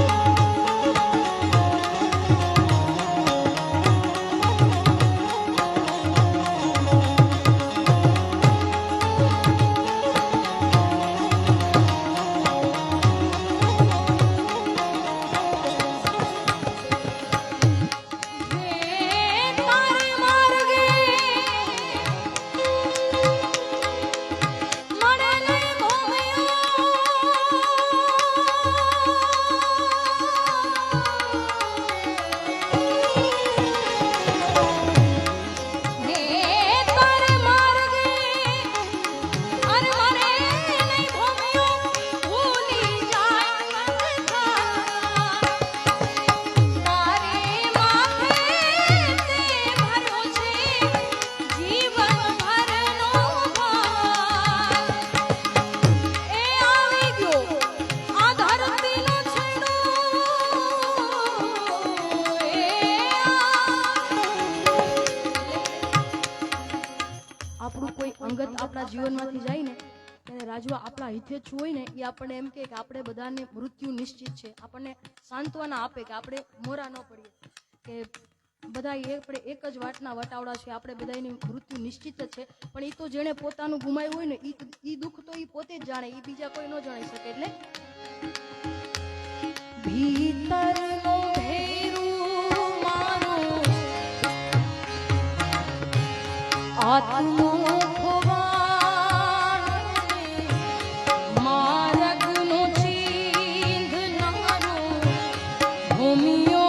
Oh, રાજવા આપણા હિતેચ્છુ હોય ને, એ આપણને એમ કે આપણે બધાને મૃત્યુ નિશ્ચિત છે. આપણને સાંત્વના આપે કે આપણે મોરા ન પડીએ. કે બધા આપણે એક જ વાટના વટાવડા છે, આપણે બધા મૃત્યુ નિશ્ચિત જ છે. પણ એ તો જેણે પોતાનું ગુમાવ્યું હોય ને એ દુઃખ તો એ પોતે જ જાણે એ બીજા કોઈ ન જાણી શકે, એટલે? ભીતરનો caminho.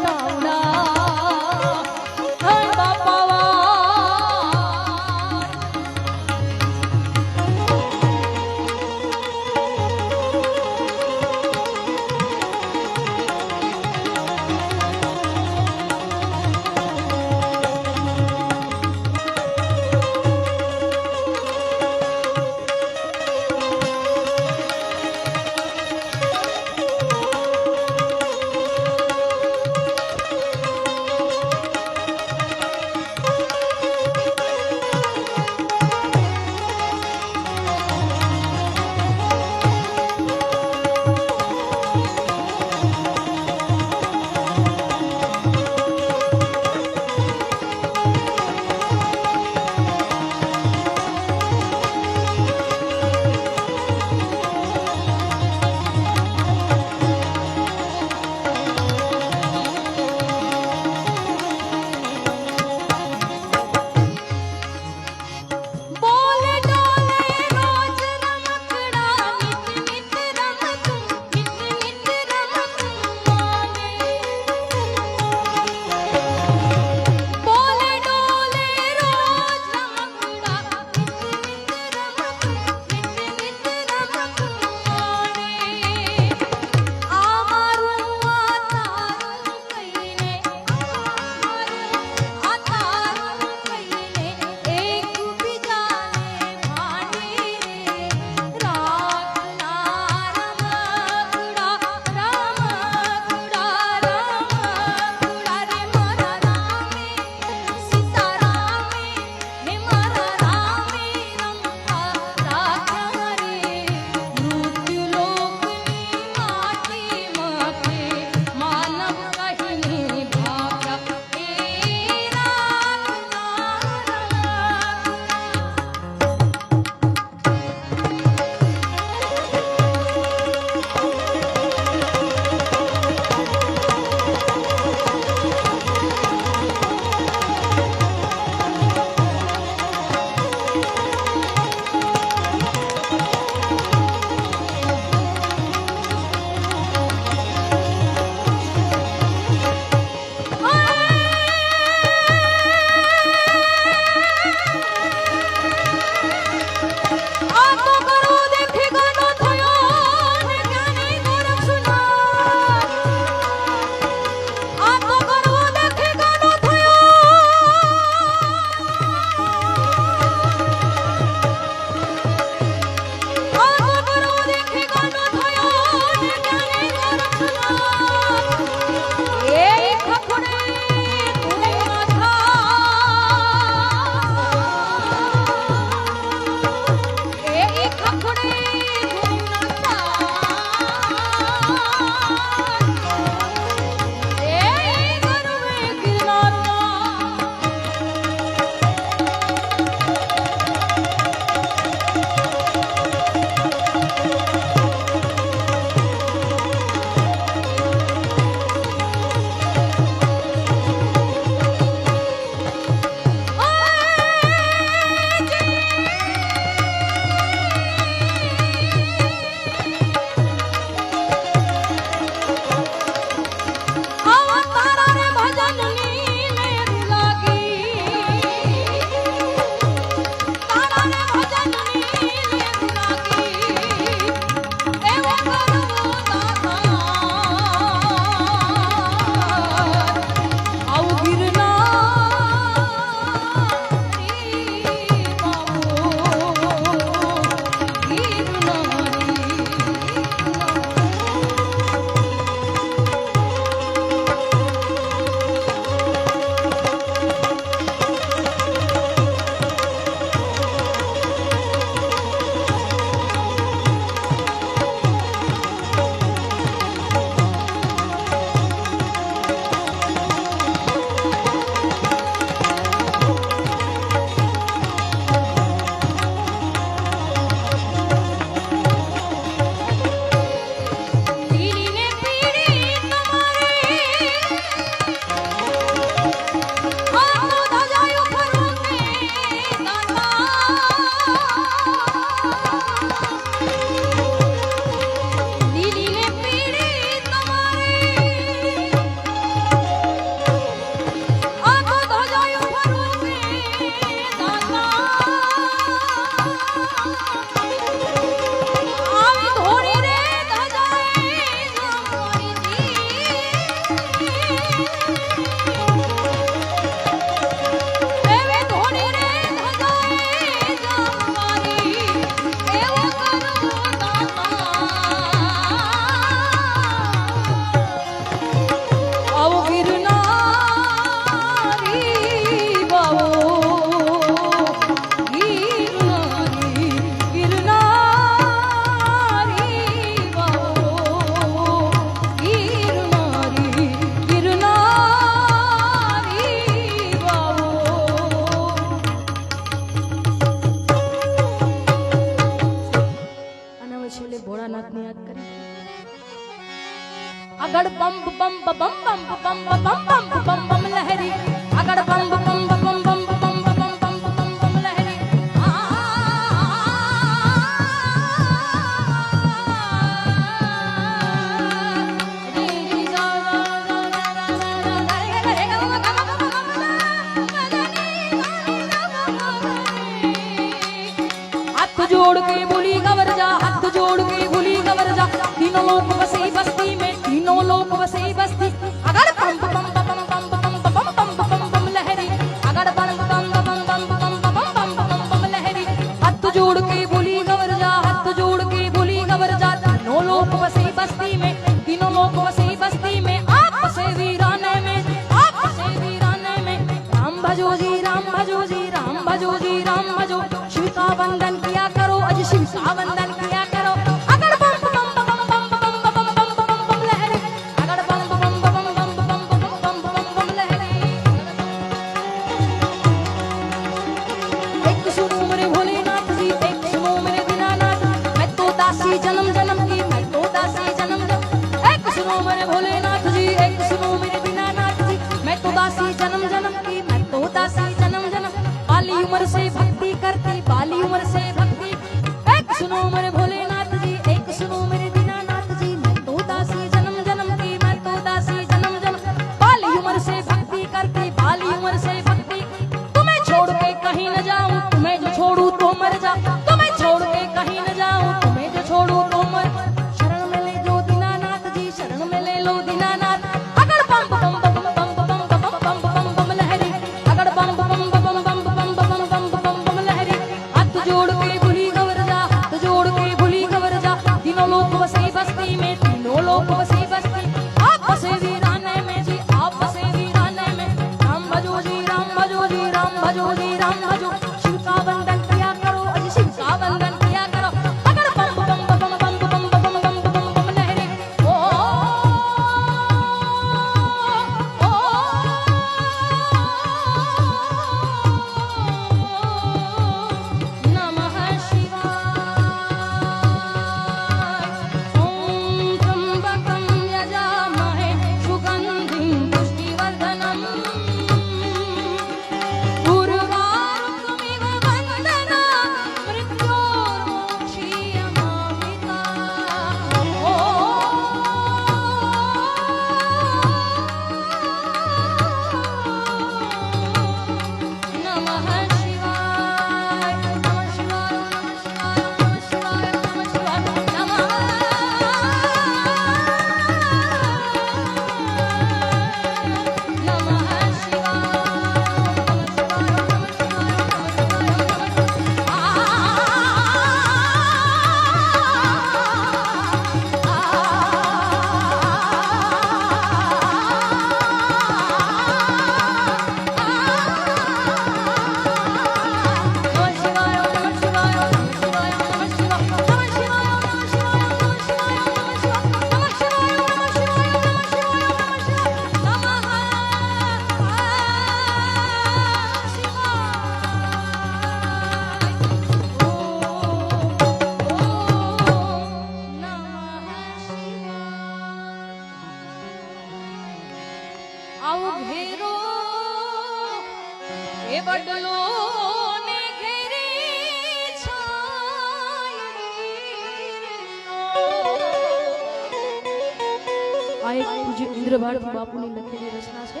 બાપુની લખેલી રચના છે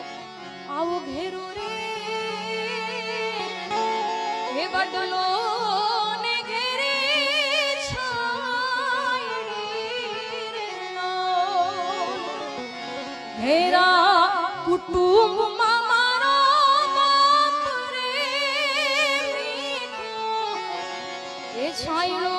આવો ઘેરો રે હે બદલો ઘેરા કુટુંબમાં છાયડો